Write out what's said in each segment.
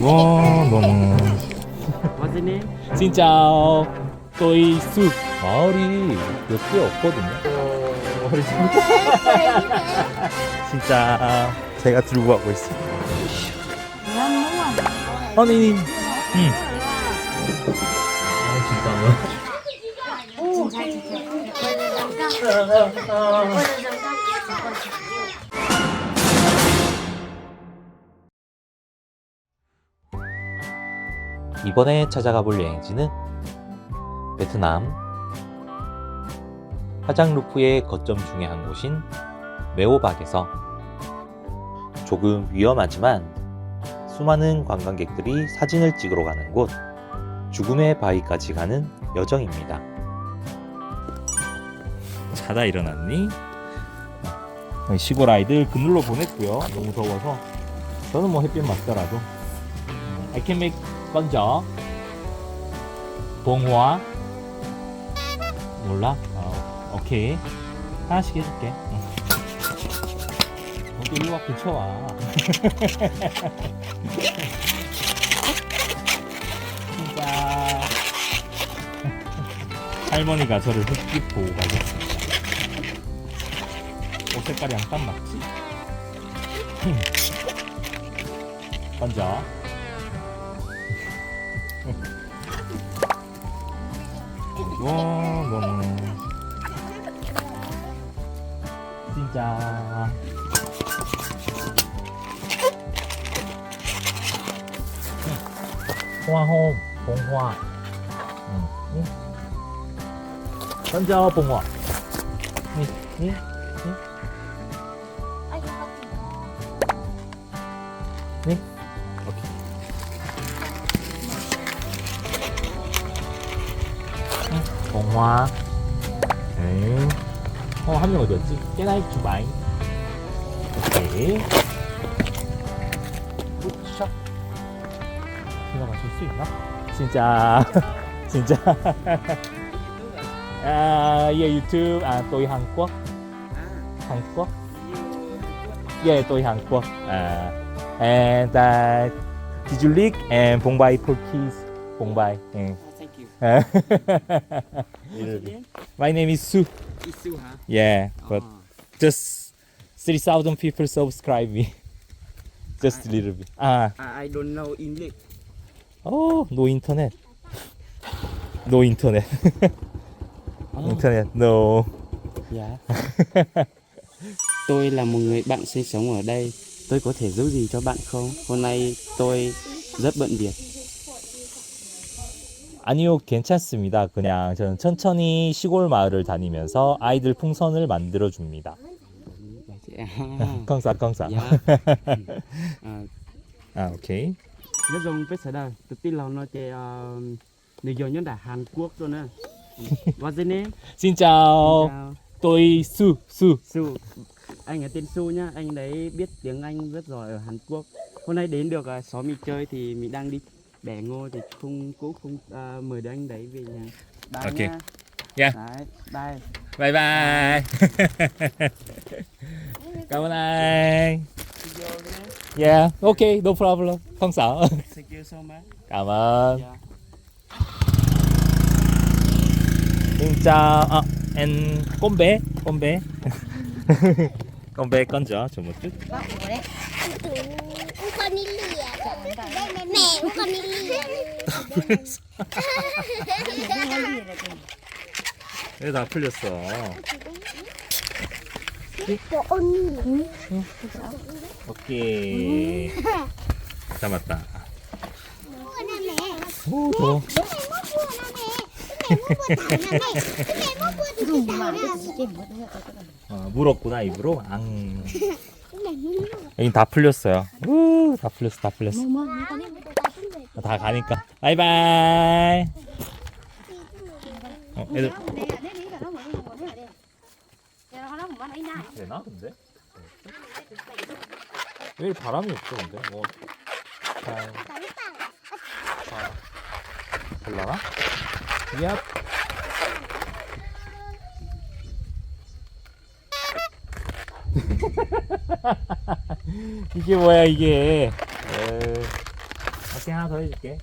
와 너무 What's the name? 진짜 또이 숲 마을이 몇 개 없거든요. 진짜 제가 들고 가고 있습니다. 아니, 응. 아 진짜. 이번에 찾아가 볼 여행지는 베트남 화장루프의 거점 중의 한 곳인 메오박에서 조금 위험하지만 수많은 관광객들이 사진을 찍으러 가는 곳 죽음의 바위까지 가는 여정입니다. 자다 일어났니? 시골 아이들 그늘로 보냈고요. 너무 더워서 저는 뭐 햇빛 맞더라도 I can make 건져 봉화 몰라? 어, 오케이. 하나씩 해줄게. 응. 너도 일로 와 근처 와. 진짜. 할머니가 저를 흑빛 보고 가셨습니다. 옷 색깔이 약간 맞지? 건져 던져 봉화 응, 응, 응. 네? 오케이. 응, 봉화. 응. 어, 한 명 어디였지? 깨나이 주바이. 오케이. 굿샷. 제가 맞출 수 있나? 아, 예, 유튜브. 아, 또이 한국. 한국. 예, 또이 한국. 아. And uh, did you lick and 봉바이 Portuguese? 봉바이. 응. Thank you. Little bit. My name is Su. Isu, hả? Yeah, but Ờ. just 3,000 people subscribe me. Just a little bit. Ah, I, I don't know English. oh, no internet. No internet. Internet, no. Dạ. tôi là một người bạn sinh sống ở đây. Tôi có thể giúp gì cho bạn không? Hôm nay tôi rất bận việc. 아니요, 괜찮습니다. 그냥 저는 천천히 시골 마을을 다니면서 아이들 풍선을 만들어 줍니다. À, 강사, 강사. dạ. À, 아, 오케이. nó dùng với sở đời. Tự tin là nó chơi người dùng nhân đại Hàn Quốc rồi nè. What's the name? Xin chào. Xin chào. Tôi Su, Su. Su. Anh ấy tên Su nhá, anh đấy biết tiếng Anh rất giỏi ở Hàn Quốc. Hôm nay đến được à, xóm mình chơi thì mình đang đi bẻ ngô thì không cũng không uh, mời được anh đấy về nhà. Bye ok. Nha. Yeah. Đấy, bye. Bye bye. Cảm ơn anh. Yeah, okay, no problem. Không sợ. Thank you so much. Cảm ơn. Yeah. 진짜 아, and con bé, con bé. con bé con chó cho một chút. Un conilía. Mẹ, un conilía. 왜다 풀렸어? Của 언니. 오케이. 잡았다. 오, 더워. 어, 물었구나 입으로. 앙. 여긴 다 풀렸어요. 우, 다 풀렸어, 다 풀렸어. về. 다 가니까. 바이바이. 어, 애들 되나 근데? 왜 바람이 없어 근데? 뭐 잘, tặng. 잘 될라나? 야. 이게 뭐야 이게? 에... 오케이 하나 더 해줄게.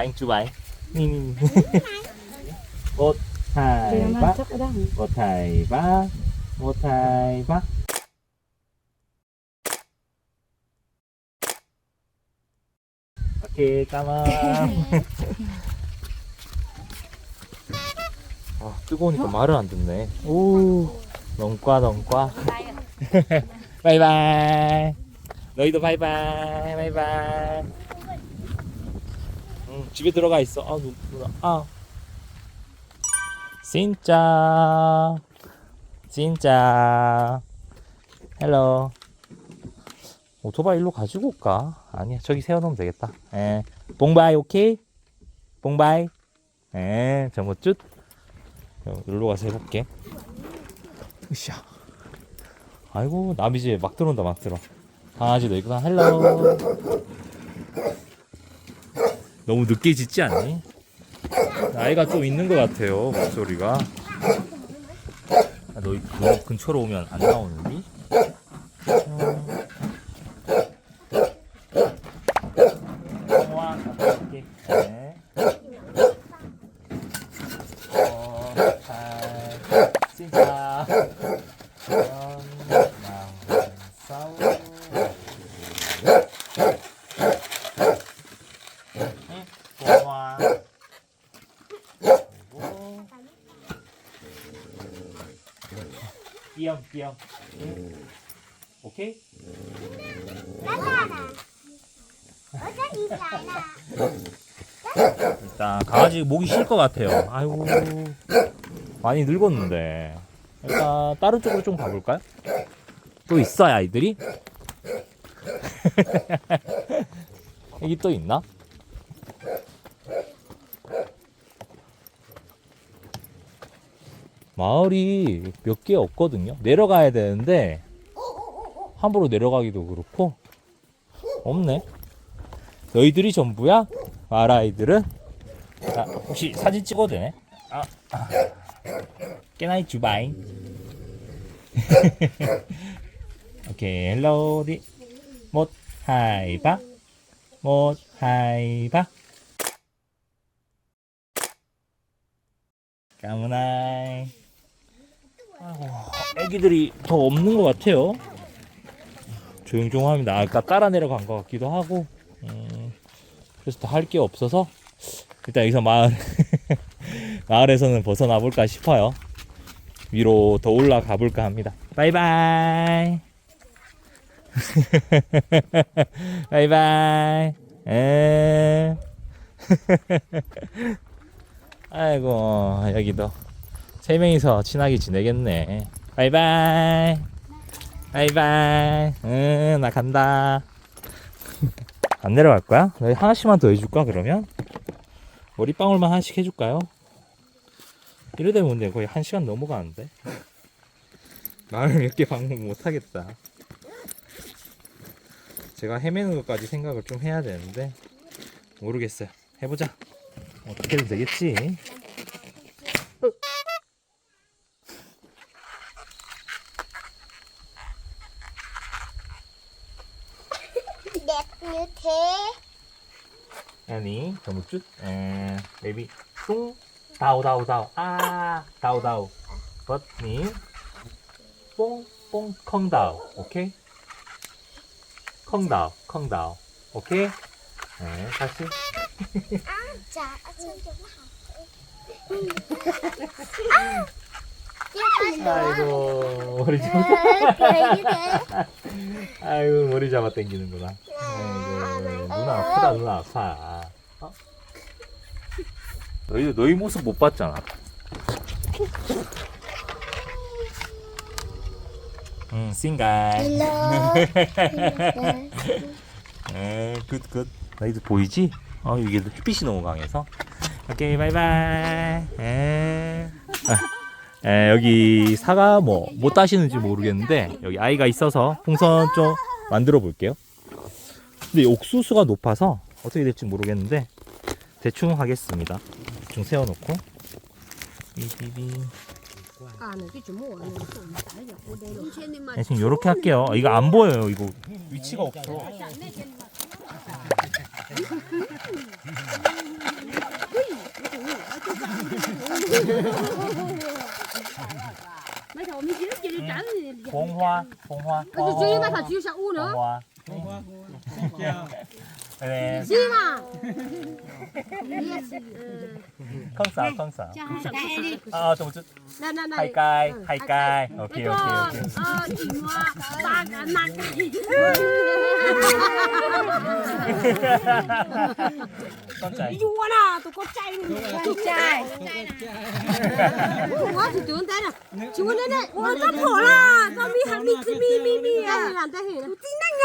ảnh chụp ảnh Nì, nì, nì. một hai ba một hai ba 오케이 까만 아 뜨거우니까 말을 안 듣네. 오. 넌과 넌과. 바이바이. 너희도 바이바이 바이바이. 응, 집에 들어가 있어. 아 누, 누나. 아 진짜. 진짜. 헬로. 오토바이 일로 가지고 올까? 아니야 저기 세워놓으면 되겠다. 에 봉바이 오케이? 봉바이? 에 저뭐쭌 일로 가서 해볼게. 으쌰. 아이고 집에 막 들어온다 막 들어. 강아지도 있구나. 헬로. 너무 늦게 짖지 않니? 나이가 좀 있는 것 같아요 목소리가 아, 너, 너 근처로 오면 안 나오는디? 와, 갈게. 네. 어, 잘, 진짜. 나 싸우. 응, 좋아. 그리고 끼엄 끼엄. 응. 오케이? 일단 강 아지 목이 쉴 것 같아요. 아이고 많이 늙었는데 일단 다른 쪽으로 좀 가볼까요? 또 있어요 아이들이? 여기 또 있나? 마을이 몇 개 없거든요. 내려가야 되는데 함부로 내려가기도 그렇고 없네. 너희들이 전부야? 마을 아이들은? 아, 혹시 사진 찍어도 되네? 아, 아. 깨나이 주바잉. 오케이, 헬로디. 못 하이바. 못 하이바. 까무나이. 아이고, 애기들이 더 없는 것 같아요. 조용조용합니다. 아까 따라 내려간 것 같기도 하고. 음, 그래서 더 할 게 없어서 일단 여기서 마을 마을에서는 벗어나 볼까 싶어요. 위로 더 올라가 볼까 합니다. 바이바이. 바이바이. 에. 아이고 여기도 세 명이서 친하게 지내겠네. 바이바이. 바이바이. 응, 나 간다. 안 내려갈 거야? 나 하나씩만 더 해줄까 그러면? 머리방울만 하나씩 해줄까요? 이러다 보면 거의 한 시간 넘어가는데? 몇개 방문 못 하겠다. 제가 헤매는 것까지 생각을 좀 해야 되는데 모르겠어요. 해보자. 어떻게든 되겠지 아니 너무 쭉 에, maybe. 뚱 다오 다오 다오. 아 다오 다오. 버니 뽕뽕 컹다오. 오케이? 컹다오 컹다오. 오케이? 네 다시. trên chỗ nào 아이고 머리 잡아 아이고 머리 잡아 당기는구나. 아이고 누나 아프다 누나. 아파 어? 너희 너희 모습 못 봤잖아 응 hello 에, 굿, 굿. 너희들 보이지? 어, 이게 햇빛이 너무 강해서. 오케이, 바이바이. 에. 아, 에, 여기 사과 뭐, 못 따시는지 모르겠는데, 여기 아이가 있어서 풍선 좀 만들어 볼게요. 근데 옥수수가 높아서 어떻게 될지 모르겠는데 대충 하겠습니다. 대충 세워놓고 삐삐삐. 네, 지금 이렇게 할게요. 이거 안 보여요. 이거 위치가 없어. 봉화, 봉화. ชื่อมาข้องสาวข้องสาวอ๋อาตรงจุดนั่นนั่นไข่ไก่ไก่โอเคโอเคโอเคเออถึงว่าตากันนักเข้าใจอยู่น่ะตุ๊กใจมึงตุกใจว่าถึงจุดนั้นน่ะจุดนั้นี่ะว่าก็พอละก็มีหันมีมีมีมีอะหลานจะเห็นตุ๊กนั่งไง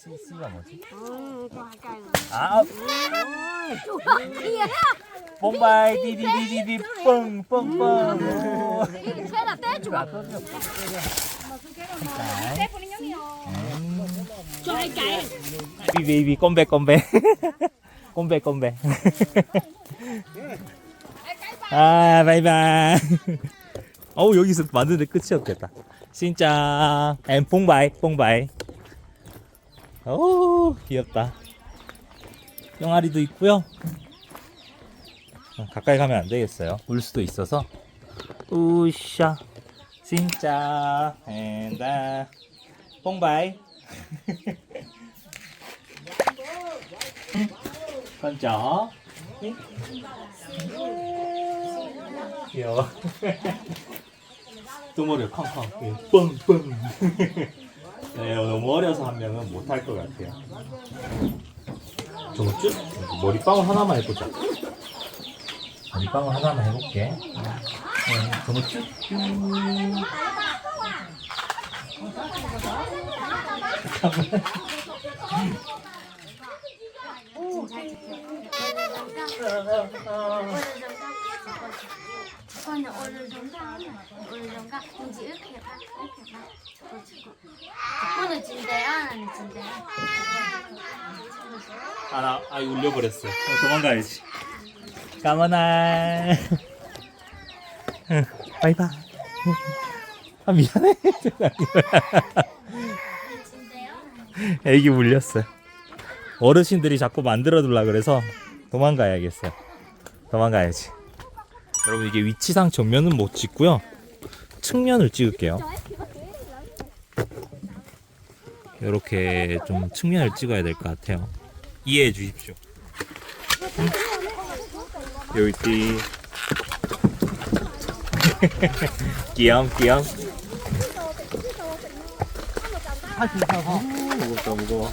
C, C가 뭐지? 아, kìa 뽕바이 디디디디디 뽕, 뽕, 뽕. thế là té chuột cho hai cây 비비비 꼼배 꼼배. 꼼배 꼼배. 아 바이바이. 어우 여기서 만드는데 끝이 없겠다. 진짜 엠 뽕바이 뽕바이 오 귀엽다. 병아리도 있고요. 어, 가까이 가면 안 되겠어요. 울 수도 있어서. 우샤. 진짜. 엔다 뽕바이. 먼저 귀여워. 뚜머리 쾅쾅. 예, 뻥뻥 네, 너무 어려서 한 명은 못할 것 같아요. 저거 쭉 머리빵을 하나만 해보자. 머리빵을 하나만 해볼게. 네, 저거 쭉 ca mình chỉ ước hiệp ha ước hiệp ha con là 진대야 나는 진대야 아, 나, 아, 울려버렸어. 어, 도망가야지. 까만아. 응, 바이바이. 아, 미안해. 애기 물렸어요. 어르신들이 자꾸 만들어둘라 그래서 도망가야겠어요. 도망가야지. 여러분, 이게 위치상 정면은 못 찍고요. 측면을 찍을게요. 이렇게 좀 측면을 찍어야 될 것 같아요. 이해해 주십시오. 여기 귀염 귀염. 무겁다 무거워.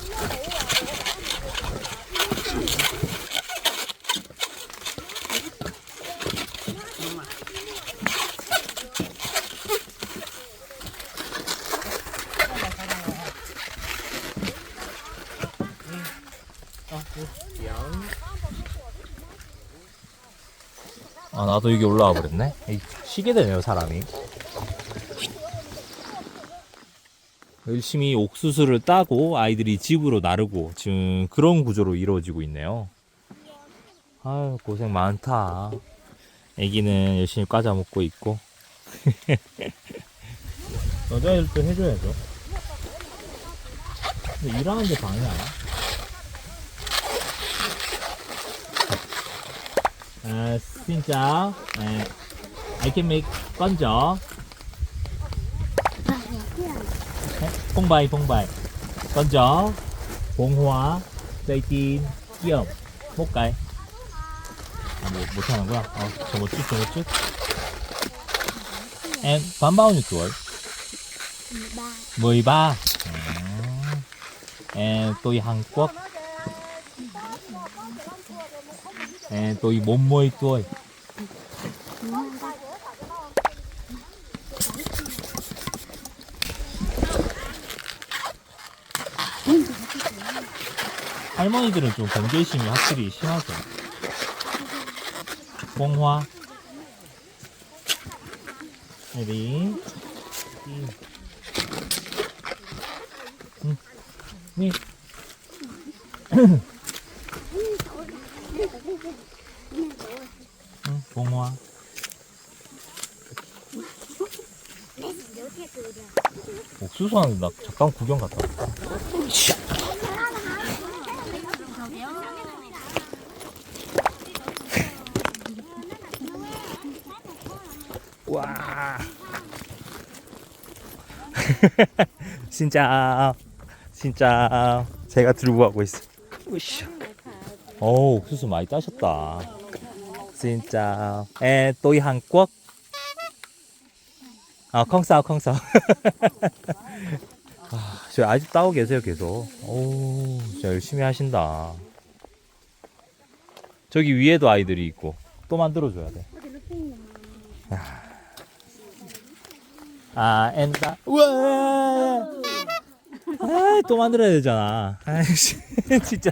나도 여기 올라와 버렸네. 쉬게 되네요 사람이. 열심히 옥수수를 따고 아이들이 집으로 나르고 지금 그런 구조로 이루어지고 있네요. 아유 고생 많다. 애기는 열심히 과자 먹고 있고. 여자애들도 해줘야죠. 근데 일하는데 방해하나? 아, Xin chào. À, I can make con chó. Phong bày, phong bày. Con chó. Phong hóa. Dây tin. Kiểu. À, một cái. 아, 뭐 못하는구나. 아, 저거 một chút, em And bao 9월. 13. 13. em tôi Hàn Quốc. Quốc and tôi 40 tuổi 할머니들은 좀 경계심이 확실히 심하죠. 봉화. 음. 음. 니. 응, 봉화. 하는데 나 잠깐 구경 갔다 왔다. 와. 진짜 진짜 제가 들고 가고 있어. 으쌰. 오, 옥수수 많이 따셨다. 진짜. 에, 또이 한국. 아, 콩싸 콩싸. 아, 저 아직 따고 계세요, 계속. 오, 진짜 열심히 하신다. 저기 위에도 아이들이 있고 또 만들어 줘야 돼. 아, 엔다. 우와! 아, 또 만들어야 되잖아. 아이씨, 진짜.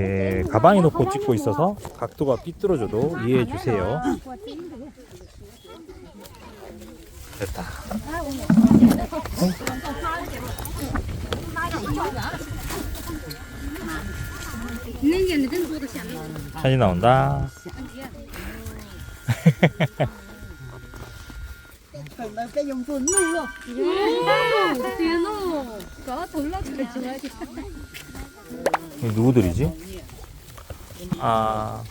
이게 가방에 놓고 찍고 있어서 각도가 삐뚤어져도 이해해 주세요. 됐다. 사진 나온다. 이 누구들이지? 아. 아.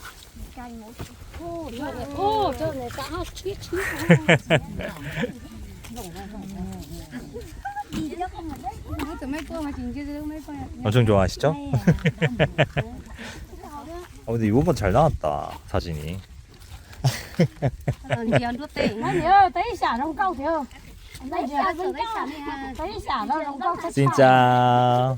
엄청 좋아하시죠? 아 근데 이번 잘 나왔다 사진이. 진짜.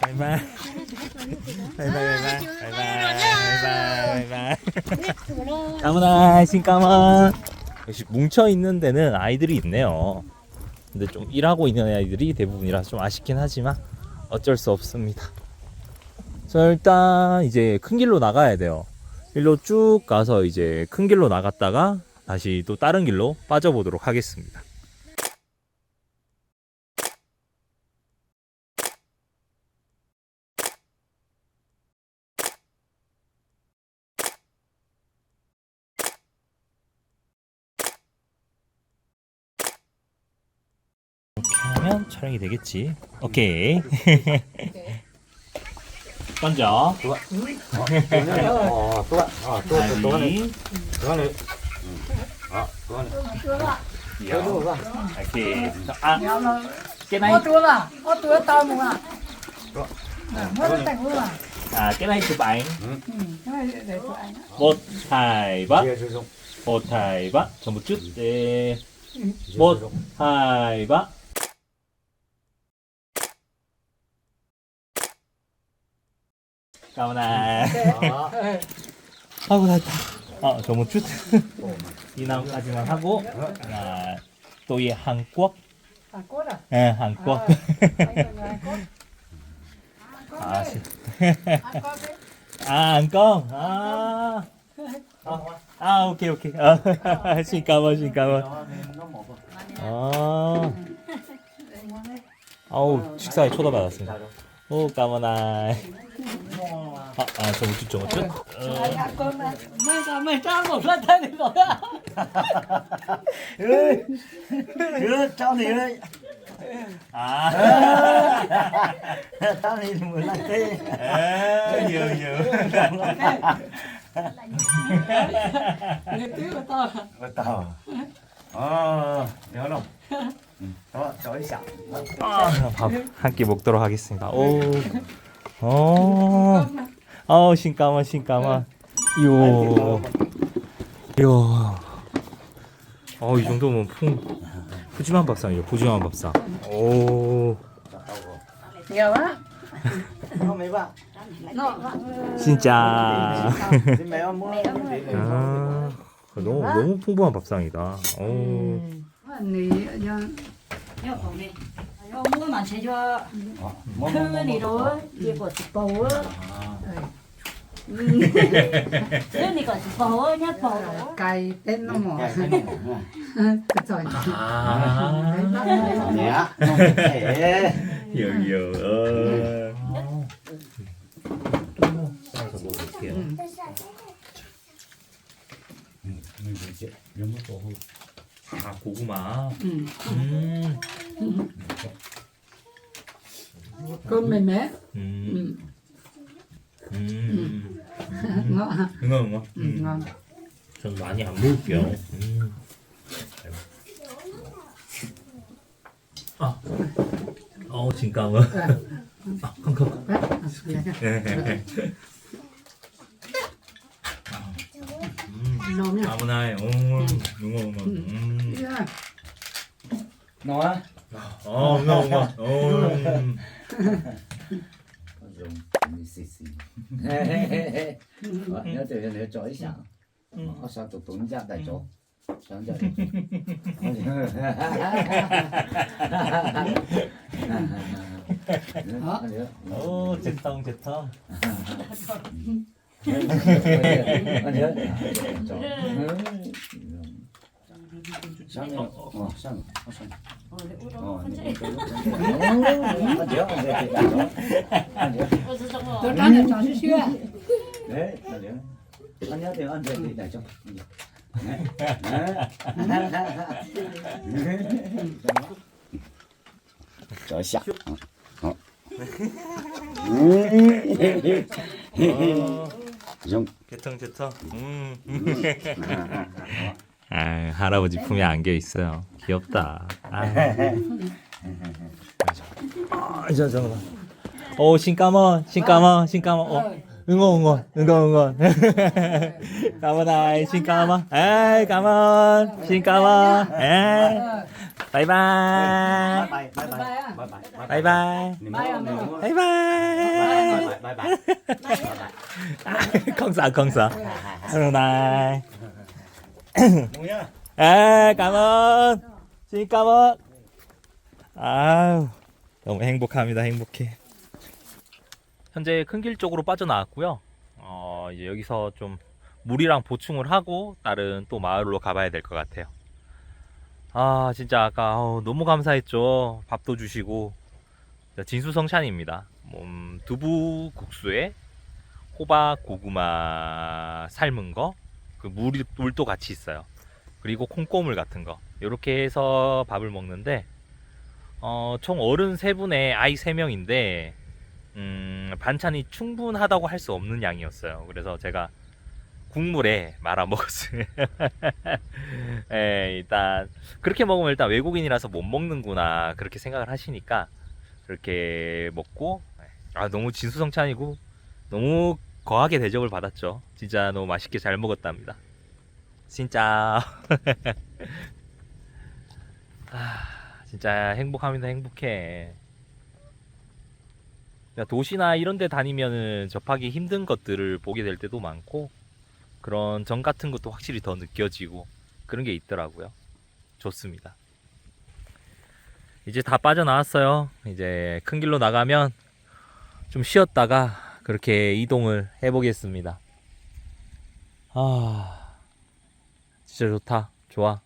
바이바이. 바이바이, 바이바이, 바이바이. 까문아이, 신까문. 역시 뭉쳐 있는 데는 아이들이 있네요. 근데 좀 일하고 있는 아이들이 대부분이라서 좀 아쉽긴 하지만 어쩔 수 없습니다. 자, 일단 이제 큰 길로 나가야 돼요. 일로 쭉 가서 이제 큰 길로 나갔다가 다시 또 다른 길로 빠져보도록 하겠습니다. 촬영이 되겠지. 오케이. 던져. 또가. 어, 또가. 아, 또, 아, 또, 또가네. 아니. 또가네. 아, 또가네. 多了， 야. 또가 오케이. 자, 아, 养了，我 깨나이. 多了，我多大木了，我都等我了， 아, 깨나이 집 아잉. 嗯，因为来做安了， 못하이바. 뒤에 조종. 못하이바. 전부 쭉. 네. 뒤에 조종. 못하이바. 아, 네. Đó. 아이고 낫다. 아 너무 쭈. 이 나무까지만 하고 아, 또이 한국. 한국 à 예, 한국. Quốc 아, 씨. 아, 안껌. 아. 아, 아, 오케이, 오케이. 아, 신까만, 신까만. 아. 아우, 식사에 초대받았습니다. 오, 까만아. 아, 아, 저 우쭈, 저 우쭈. Anh Hàn Quốc mà Mày sao mày trang một lần thay đi rồi à ơi ơi cháu này ơi 아. cháu này muốn lại thế 에, 유, 유. Người tiếng của tao Bắt đầu ờ nhớ không đó chói sẵn 밥한 끼 먹도록 하겠습니다. 오. 어. 어, 신까만, 신까만. 요. 요. 어, 이 정도면 풍, 푸짐한 밥상이죠. 푸짐한 밥상. 오. Nhiều á không mấy bạn 진짜. thì mẹ ông mua 아, 너무, 너무 풍부한 밥상이다. 오. Nì nhân Nhớ khẩu nì Nhớ mua mà sẽ cho Thư nì đó Gì của chị bầu á Thư nì của chị bầu á Nhớ bầu đó cay tên nó mỏ cái cái giỏi 아. nhẹ không thể 요, 요. 어. 싸서 먹을게요. 아, 고구마. ừ. 음. mé 음. 음. ngon 응어 응어. ừ, ngon 전 많이 안 먹을게요. 음. 아. 어, 진까워. 아, 컴컴. Đấy, giảm tại chỗ sáng dậy ô chân thông chân thông sáng rồi ờ sáng rồi sáng tôi đang ở trong sư sư đấy anh nhớ thì anh về đi đại trong cho trời sặc 좀 제탕 제탕. 음. 아, 할아버지 품에 안겨 있어요. 귀엽다. 아. 아, 저 잠깐만. 오, 신까먼, 신까먼, 신까먼. 어. 응어, 응어, 응어, 응어. 까먼아, 신까먼. 에이, 까먼, 신까먼. 에이. 바이바이. 바이바이. 바이바이. bye 컨사, 컨사. 바이바이. 아, 까먼. 신까먼. 아유, 너무 행복합니다. 행복해. 현재 큰 길 쪽으로 빠져나왔고요. 어, 이제 여기서 좀 물이랑 보충을 하고 다른 또 마을로 가봐야 될 것 같아요. 아, 진짜 아까 어우, 너무 감사했죠. 밥도 주시고. 진수성찬입니다. 음, 두부 국수에 호박 고구마 삶은 거, 그 물이, 물도 같이 있어요. 그리고 콩고물 같은 거. 이렇게 해서 밥을 먹는데, 어, 총 어른 세 분에 아이 세 명인데, 음, 반찬이 충분하다고 할 수 없는 양이었어요. 그래서 제가 국물에 말아 먹었어요. 예, 일단, 그렇게 먹으면 일단 외국인이라서 못 먹는구나. 그렇게 생각을 하시니까, 그렇게 먹고, 아, 너무 진수성찬이고, 너무 거하게 대접을 받았죠. 진짜 너무 맛있게 잘 먹었답니다. 진짜. 아, 진짜 행복합니다. 행복해. 그러니까 도시나 이런 데 다니면은 접하기 힘든 것들을 보게 될 때도 많고 그런 정 같은 것도 확실히 더 느껴지고 그런 게 있더라고요. 좋습니다. 이제 다 빠져나왔어요. 이제 큰 길로 나가면 좀 쉬었다가 그렇게 이동을 해보겠습니다. 아, 진짜 좋다. 좋아.